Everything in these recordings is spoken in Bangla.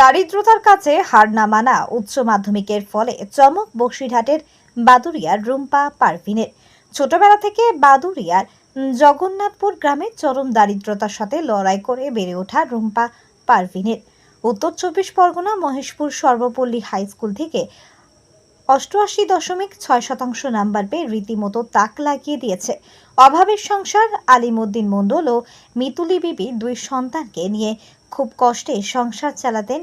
দারিদ্রতার কাছে হার না মানা উচ্চ মাধ্যমিকের ফলে চমক বসিরহাটের বাদুরিয়ার রুম্পা পারভিনের। ছোটবেলা থেকে বাদুরিয়ার জগন্নাথপুর গ্রামে চরম দারিদ্রতার সাথে লড়াই করে বেড়ে ওঠা রুম্পা পারভিনের। উত্তর চব্বিশ পরগনা মহেশপুর সর্বপল্লী হাই স্কুল থেকে অষ্টআশি দশমিক ছয় শতাংশ নাম্বার পেয়ে রীতিমতো তাক লাগিয়ে দিয়েছে। অভাবের সংসার, আলিমুদ্দিন মণ্ডল ও মিতুলি বিবি দুই সন্তানকে নিয়ে খুব কষ্টে সংসার চালাতেন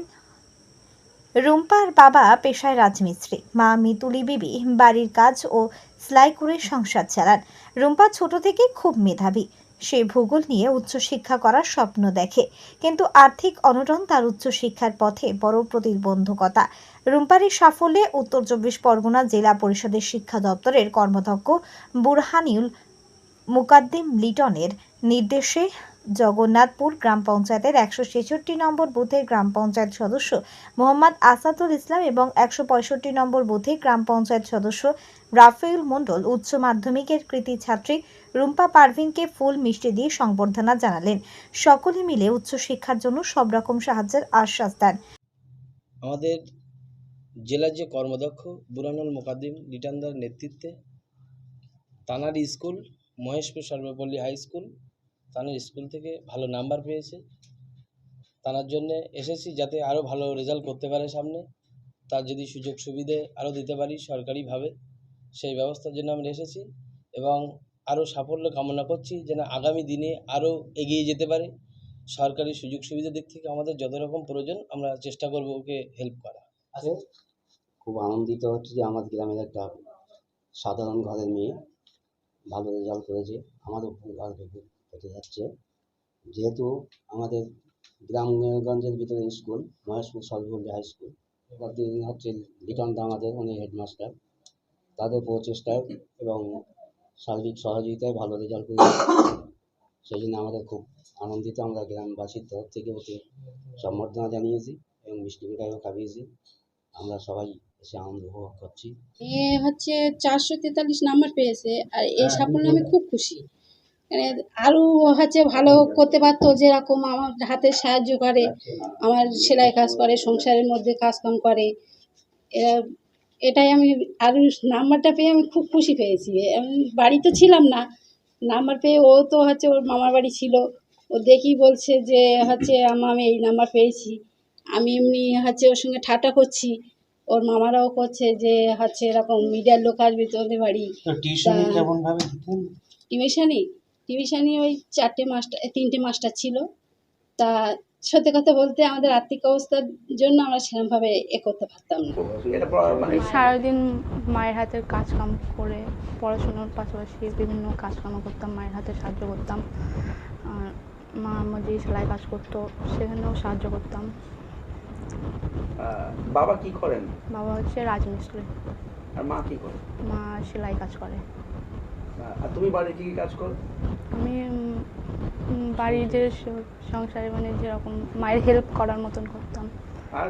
রুম্পার বাবা পেশায় রাজমিস্ত্রি। মা মিতুলি বিবি বাড়ির কাজ ও সেলাই করে সংসার চালান। রুম্পা ছোট থেকে খুব মেধাবী। সে ভূগোল নিয়ে উচ্চশিক্ষা করার স্বপ্ন দেখে। কিন্তু আর্থিক অনটন তার উচ্চশিক্ষার পথে বড় প্রতিবন্ধকতা। রুম্পারির সাফল্যে উত্তর চব্বিশ পরগনা জেলা পরিষদের শিক্ষা দপ্তরের কর্মধ্যক্ষ বুরহানিউল মুকাদ্দিম লিটনের নির্দেশে জগন্নাথপুর গ্রাম পঞ্চায়েতের একশো ছেষট্টি নম্বর বুথের গ্রাম পঞ্চায়েত সদস্য মোহাম্মদ আসাদুল ইসলাম এবং একশো পঁয়ষট্টি নম্বর বুথে গ্রাম পঞ্চায়েত সদস্য রাফেউল মণ্ডল উচ্চ মাধ্যমিকের কৃতি ছাত্রী রুম্পা পারভিনকে ফুল মিষ্টি দিয়ে সংবর্ধনা জানালেন। সকলে মিলে উচ্চশিক্ষার জন্য সব রকম সাহায্যের আশ্বাস দেন। আমাদের জেলার যে কর্মদক্ষ বুরানুল মোকাদ্দিম লিটানদার নেতৃত্বে তানার school Maheshpur Sarvapalli high school তানার স্কুল থেকে ভালো নাম্বার পেয়েছে। তানার জন্যে এসেছি যাতে আরও ভালো রেজাল্ট করতে পারে সামনে। তার যদি সুযোগ সুবিধে আরও দিতে পারি সরকারিভাবে, সেই ব্যবস্থার জন্য আমরা এসেছি এবং আরও সাফল্য কামনা করছি যেন আগামী দিনে আরও এগিয়ে যেতে পারে। সরকারি সুযোগ সুবিধার দিক থেকে আমাদের যত রকম প্রয়োজন আমরা চেষ্টা করব ওকে হেল্প করা। আছে খুব আনন্দিত হচ্ছে যে আমাদের গ্রামের একটা সাধারণ ঘরের মেয়ে ভালো রেজাল্ট করেছে। আমাদের খুব ভালো হতে যাচ্ছে যেহেতু আমাদের গ্রামগঞ্জের ভিতরে school Maheshpur Sarvapalli high school এবার দিন হচ্ছে লিটন দা আমাদের উনি হেডমাস্টার তাদের প্রচেষ্টায় এবং সার্বিক সহযোগিতায় ভালো রেজাল্ট করেছে সেই জন্য আমাদের খুব আনন্দিত আমরা গ্রামবাসীর তরফ থেকে ওকে সম্বর্ধনা জানিয়েছি এবং মিষ্টি মিঠাইও খাইয়েছি। আমরা সবাই এসে আনন্দ উপভোগ করছি। এ হচ্ছে চারশো তেতাল্লিশ নাম্বার পেয়েছে আর এই সাফল্য আমি খুব খুশি। মানে আরও হচ্ছে ভালো করতে পারতো যেরকম আমার হাতে সাহায্য করে আমার সেলাই কাজ করে সংসারের মধ্যে কাজকাম করে। এরা এটাই আমি আরও নাম্বারটা পেয়ে আমি খুব খুশি পেয়েছি। আমি বাড়িতে ছিলাম না নাম্বার পেয়ে ও তো হচ্ছে ওর মামার বাড়ি ছিল। ও দেখি বলছে যে হচ্ছে আমা আমি এই নাম্বার পেয়েছি। আমি এমনি হচ্ছে ওর সঙ্গে ঠাট্টা করছি। ওর মামারাও করছে যে হচ্ছে এরকম মিডিয়ার লোক আসবে তোদের বাড়ি। টিউশনি তা- কেমন ভাবে টিউশনি টিউশনি ওই চারটে মাস্টার তিনটে মাস্টার ছিল। তা সত্যি কথা বলতে আমাদের আর্থিক অবস্থার জন্য আমরা সেরকমভাবে এ করতে পারতাম না। সারাদিন মায়ের হাতের কাজ কাম করে পড়াশোনার পাশাপাশি বিভিন্ন কাজকাম করতাম মায়ের হাতে সাহায্য করতাম। আর মা আমার যে সেলাই কাজ করতো সেখানেও সাহায্য করতাম। বাবা কি করেন? বাবা হচ্ছে রাজমিস্ত্রি। আর মা কি করে? মা সেলাই কাজ করে। আর তুমি বাড়ির কি কি কাজ করো? আমি যে সংসারে মানে যেরকম মায়ের হেল্প করার মতন করতাম। আর?